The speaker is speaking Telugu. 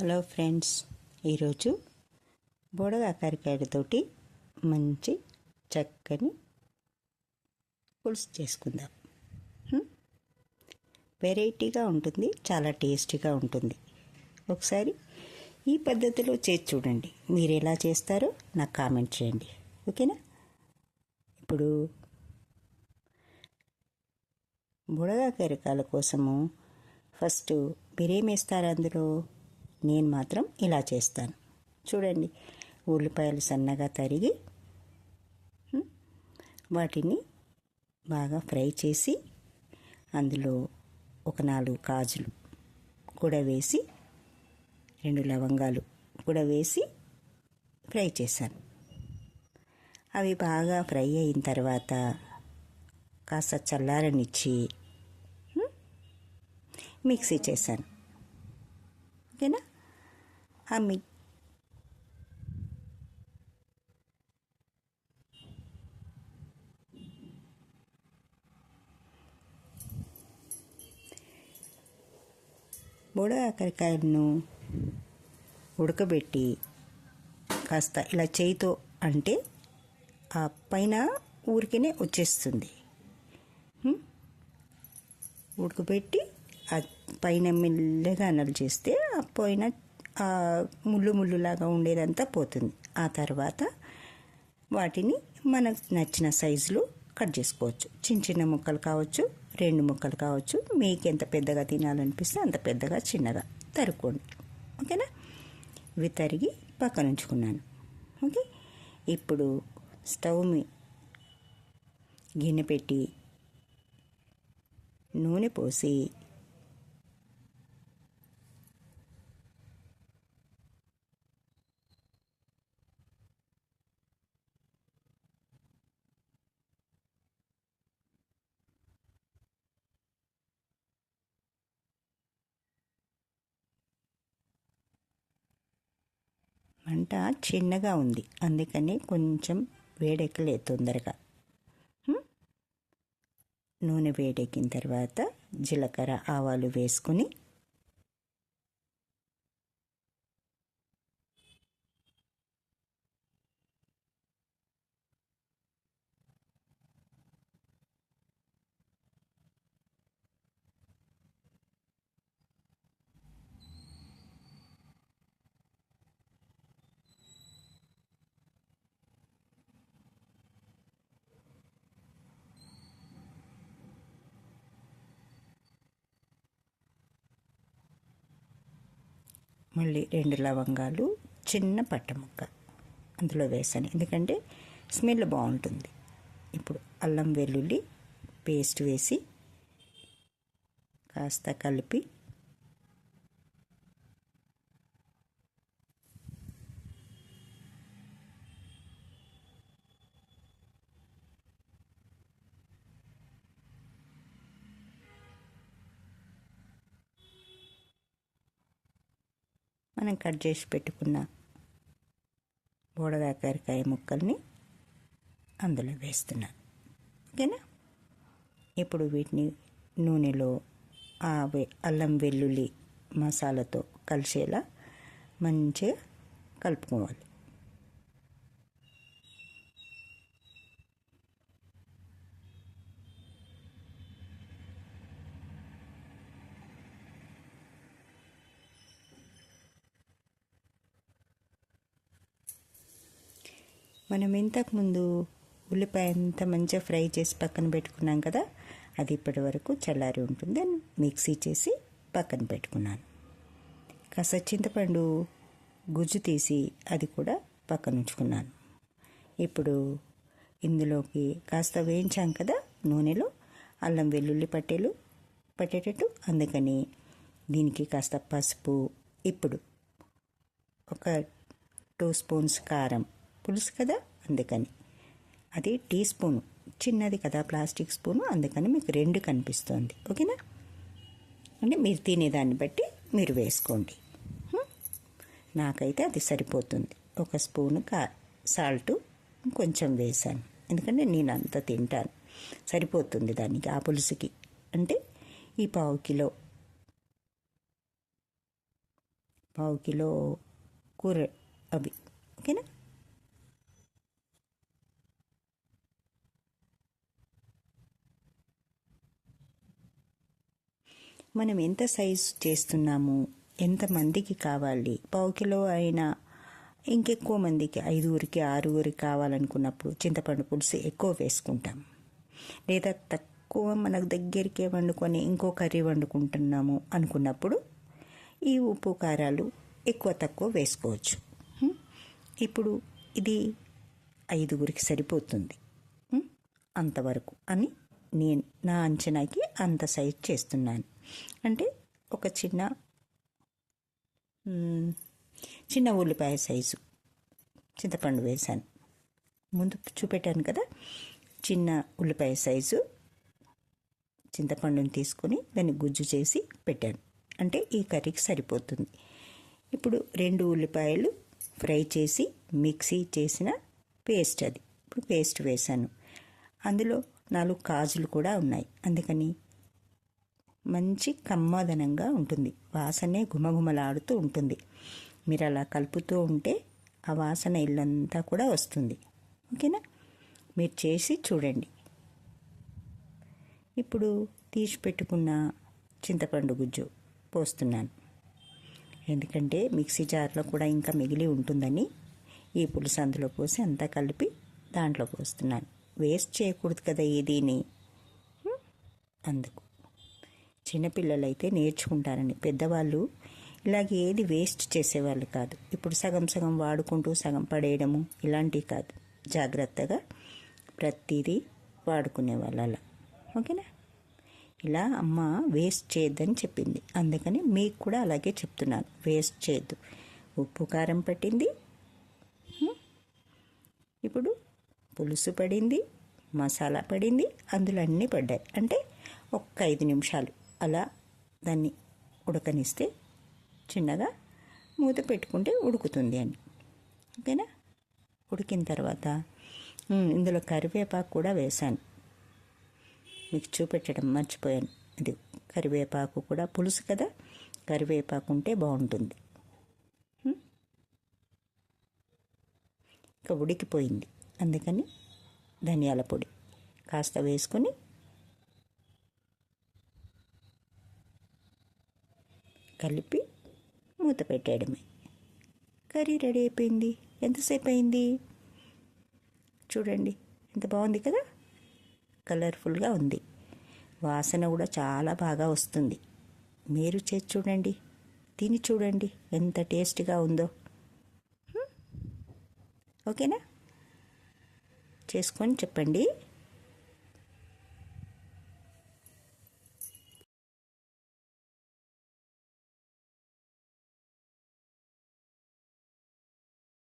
హలో ఫ్రెండ్స్ ఈరోజు బోడగాకరికాయలతోటి మంచి చక్కని పులుసు చేసుకుందాం. వెరైటీగా ఉంటుంది చాలా టేస్టీగా ఉంటుంది. ఒకసారి ఈ పద్ధతిలో చేసి చూడండి మీరు ఎలా చేస్తారో నాకు కామెంట్ చేయండి. ఓకేనా? ఇప్పుడు బుడగాకరికాయల కోసము ఫస్ట్ మీరేమేస్తారు అందులో? నేను మాత్రం ఇలా చేస్తాను. చూడండి ఉల్లిపాయలు సన్నగా తరిగి వాటిని బాగా ఫ్రై చేసి అందులో ఒక నాలుగు కాజులు కూడా వేసి రెండు లవంగాలు కూడా వేసి ఫ్రై చేశాను. అవి బాగా ఫ్రై అయిన తర్వాత కాస్త చల్లారనిచ్చి మిక్సీ చేశాను. ఓకేనా? ఆ మి బోడ ఉడకబెట్టి కాస్త ఇలా చేయితో అంటే ఆ పైన ఊరికనే వచ్చేస్తుంది. ఉడకబెట్టి పైన మెల్లగా నలు చేస్తే ఆ పైన ముళ్ళు ముళ్ళులాగా ఉండేదంతా పోతుంది. ఆ తర్వాత వాటిని మనకు నచ్చిన సైజులో కట్ చేసుకోవచ్చు. చిన్న చిన్న ముక్కలు కావచ్చు రెండు ముక్కలు కావచ్చు. మీకు ఎంత పెద్దగా తినాలనిపిస్తే అంత పెద్దగా చిన్నగా తరుక్కోండి. ఓకేనా? ఇవి తరిగి పక్కన ఉంచుకున్నాను. ఓకే? ఇప్పుడు స్టవ్ మీ గిన్నె పెట్టి నూనె పోసి మంట చిన్నగా ఉంది. అందుకని కొంచెం వేడెక్కలేదు తొందరగా. నూనె వేడెక్కిన తర్వాత జీలకర్ర ఆవాలు వేసుకుని మళ్ళీ రెండు లవంగాలు చిన్న పట్టముక్క అందులో వేసాను. ఎందుకంటే స్మెల్ బాగుంటుంది. ఇప్పుడు అల్లం వెల్లుల్లి పేస్ట్ వేసి కాస్త కలిపి మనం కట్ చేసి పెట్టుకున్న బోడగాకరికాయ ముక్కల్ని అందులో వేస్తున్నాను ఓకేనా? ఇప్పుడు వీటిని నూనెలో ఆ అల్లం వెల్లుల్లి మసాలాతో కలిసేలా మంచిగా కలుపుకోవాలి. మనం ఇంతకుముందు ఉల్లిపాయ అంతా మంచిగా ఫ్రై చేసి పక్కన పెట్టుకున్నాం కదా అది ఇప్పటి వరకు చల్లారి ఉంటుంది అని మిక్సీ చేసి పక్కన పెట్టుకున్నాను. కాస్త చింతపండు గుజ్జు తీసి అది కూడా పక్కన ఉంచుకున్నాను. ఇప్పుడు ఇందులోకి కాస్త వేయించాం కదా నూనెలో అల్లం వెల్లుల్లి పట్టేలు పట్టేటట్టు అందుకని దీనికి కాస్త పసుపు ఇప్పుడు ఒక టూ స్పూన్స్ కారం పులుసు కదా అందుకని. అది టీ స్పూన్ చిన్నది కదా ప్లాస్టిక్ స్పూను అందుకని మీకు రెండు కనిపిస్తుంది. ఓకేనా? అంటే మీరు తినేదాన్ని బట్టి మీరు వేసుకోండి. నాకైతే అది సరిపోతుంది. ఒక స్పూను కా సాల్ట్ కొంచెం వేసాను ఎందుకంటే నేను అంత తింటాను. సరిపోతుంది దానికి ఆ పులుసుకి. అంటే ఈ పావు కిలో పావు కిలో కూర అవి. ఓకేనా? మనం ఎంత సైజు చేస్తున్నాము? ఎంతమందికి కావాలి? పావు కిలో అయినా ఇంకెక్కువ మందికి ఐదుగురికి ఆరుగురికి కావాలనుకున్నప్పుడు చింతపండు పులుసు ఎక్కువ వేసుకుంటాం. లేదా తక్కువ మనకు దగ్గరికే వండుకొని ఇంకో కర్రీ వండుకుంటున్నాము అనుకున్నప్పుడు ఈ ఉప్పు కారాలు ఎక్కువ తక్కువ వేసుకోవచ్చు. ఇప్పుడు ఇది ఐదుగురికి సరిపోతుంది. అంతవరకు అని నేను నా అంచనాకి అంత సైజ్ చేస్తున్నాను. అంటే ఒక చిన్న చిన్న ఉల్లిపాయ సైజు. చింతపండు వేసాను. ముందు చూపెట్టాను కదా చిన్న ఉల్లిపాయ సైజు. చింతపండుని తీసుకొని దాన్ని గుజ్జు చేసి పెట్టాను. అంటే ఈ కర్రీకి సరిపోతుంది. ఇప్పుడు రెండు ఉల్లిపాయలు ఫ్రై చేసి మిక్సీ చేసిన పేస్ట్ అది. ఇప్పుడు పేస్ట్ వేశాను అందులో నాలుగు కాజులు కూడా ఉన్నాయి. అందుకని మంచి కమ్మదనంగా ఉంటుంది. వాసనే గుమగుమలాడుతూ ఉంటుంది. మీరు అలా కలుపుతూ ఉంటే ఆ వాసన ఇల్లంతా కూడా వస్తుంది. ఓకేనా? మీరు చేసి చూడండి. ఇప్పుడు తీసి పెట్టుకున్న చింతపండు గుజ్జు పోస్తున్నాను. ఎందుకంటే మిక్సీ జార్లో కూడా ఇంకా మిగిలి ఉంటుందని ఈ పులుసు అందులో పోసి అంతా కలిపి దాంట్లో పోస్తున్నాను. వేస్ట్ చేయకూడదు కదా ఏదీని? అందుకు. చిన్నపిల్లలైతే నేర్చుకుంటారని. పెద్దవాళ్ళు ఇలాగ ఏది వేస్ట్ చేసేవాళ్ళు కాదు. ఇప్పుడు సగం సగం వాడుకుంటూ సగం పడేయడము ఇలాంటివి కాదు. జాగ్రత్తగా ప్రతిదీ వాడుకునేవాళ్ళు అలా ఓకేనా? ఇలా అమ్మ వేస్ట్ చేయొద్దని చెప్పింది. అందుకని మీకు కూడా అలాగే చెప్తున్నాను. వేస్ట్ చేయొద్దు. ఉప్పు కారం పట్టింది. ఇప్పుడు పులుసు పడింది మసాలా పడింది అందులో అన్నీ పడ్డాయి. అంటే ఒక్క ఐదు నిమిషాలు. అలా దాన్ని ఉడకనిస్తే చిన్నగా మూత పెట్టుకుంటే ఉడుకుతుంది అని. ఓకేనా? ఉడికిన తర్వాత ఇందులో కరివేపాకు కూడా వేశాను. మీకు చూపెట్టడం మర్చిపోయాను. అది కరివేపాకు కూడా పులుసు కదా? కరివేపాకు ఉంటే బాగుంటుంది. ఇంకా ఉడికిపోయింది. అందుకని ధనియాల పొడి కాస్త వేసుకొని కలిపి మూత పెట్టేయడమే. కర్రీ రెడీ అయిపోయింది. ఎంతసేపు అయింది? చూడండి. ఎంత బాగుంది కదా? కలర్ఫుల్గా ఉంది. వాసన కూడా చాలా బాగా వస్తుంది. మీరు చేసి చూడండి. తిని చూడండి. ఎంత టేస్ట్గా ఉందో. ఓకేనా? చేసుకొని చెప్పండి.